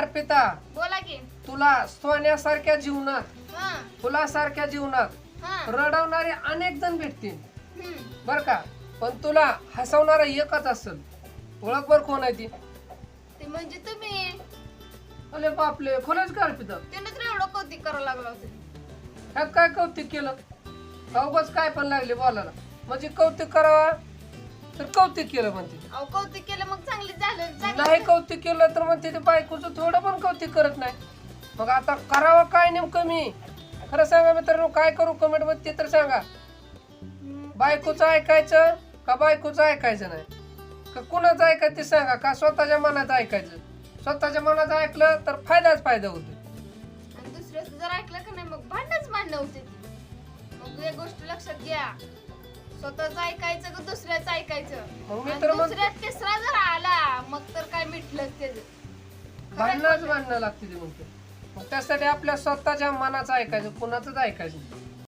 अर्पिता बोला की. तुला सोन्यासारख्या जीवनात हा. फुलासारख्या जीवनात हा. रडवणारे अनेक जण भेटतील. हम्म. बर का? पण तुला हसवणारा एकच असेल. ओळख बर कोण आहे ती? ते म्हणजे तुम्ही. अरे बापले खोलच का अर्पिता त्यानं तर एवढं कौतिक करावं लागलं होतं. ह्यात काय कौतिक केलं? अवघच काय पण लागले बोलायला. म्हणजे कौतिक करावा तर कौतिक केलं म्हणते. अहो कौतिक केलं झालं चांगलं नाही कौतिक केलं तर म्हणते ते बायकोचं थोडं पण कौतिक करत नाही. मग आता करावं काय नेमकं मी? खरं सांगा मित्रांनो काय करू कमेंटमध्ये ते तर सांगा. बायकोचं ऐकायचं का बायकोचं ऐकायचं नाही? का कुणाचं ऐकायचं ते सांगा का स्वतःच्या मनात ऐकायचं? स्वतःच्या मनात ऐकलं तर फायदाच फायदा होतो आणि दुसऱ्याचं जर ऐकलं का नाही मग भांडणच भांडणं होते. मग एक गोष्ट लक्षात घ्या. स्वतःच ऐकायचं का दुसऱ्याचं ऐकायचं? मग मी आणि तर म्हणतो दुसऱ्यात तिसरा भांडणच भांडणं लागते ते म्हणतो मग त्यासाठी आपल्या स्वतःच्या मनाचं ऐकायचं कुणाचंच ऐकायचं नाही.